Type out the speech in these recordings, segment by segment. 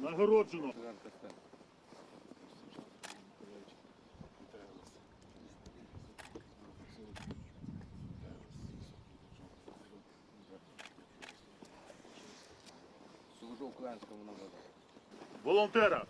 Нагороджено. Служу українському народу. Волонтера.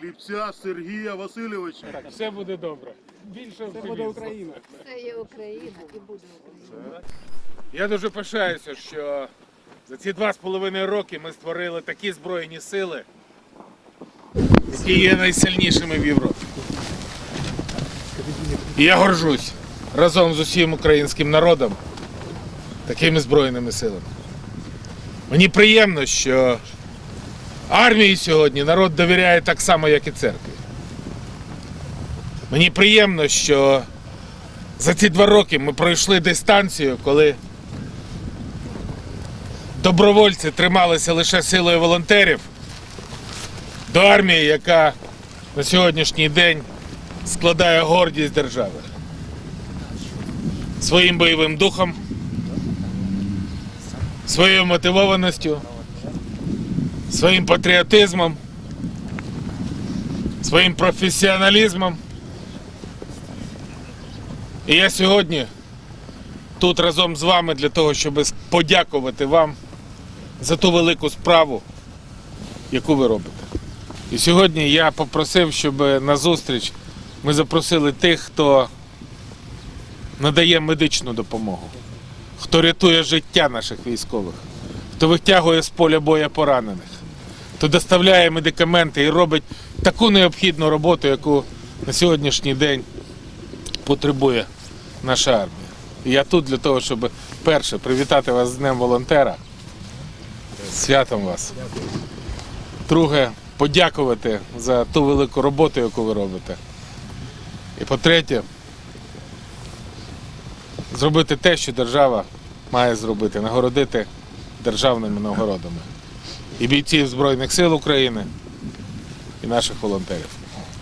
Сліпця Сергія Васильовича. Так, все буде добре. Більше Це буде Україна. Це є Україна і буде Україна. Я дуже пишаюся, що за ці два з половиною роки ми створили такі збройні сили, які є найсильнішими в Європі. І я горжусь разом з усім українським народом такими збройними силами. Мені приємно, що армії сьогодні народ довіряє так само, як і церкві. Мені приємно, що за ці два роки ми пройшли дистанцію, коли добровольці трималися лише силою волонтерів до армії, яка на сьогоднішній день складає гордість держави своїм бойовим духом, своєю мотивованістю, своїм патріотизмом, своїм професіоналізмом. І я сьогодні тут разом з вами для того, щоб подякувати вам за ту велику справу, яку ви робите. І сьогодні я попросив, щоб на зустріч ми запросили тих, хто надає медичну допомогу, хто рятує життя наших військових, хто витягує з поля боя поранених, хто доставляє медикаменти і робить таку необхідну роботу, яку на сьогоднішній день потребує наша армія. І я тут для того, щоб перше привітати вас з Днем волонтера. Святом вас. Друге, подякувати за ту велику роботу, яку ви робите. І по-третє, зробити те, що держава має зробити, нагородити державними нагородами. І бійців Збройних сил України, і наших волонтерів.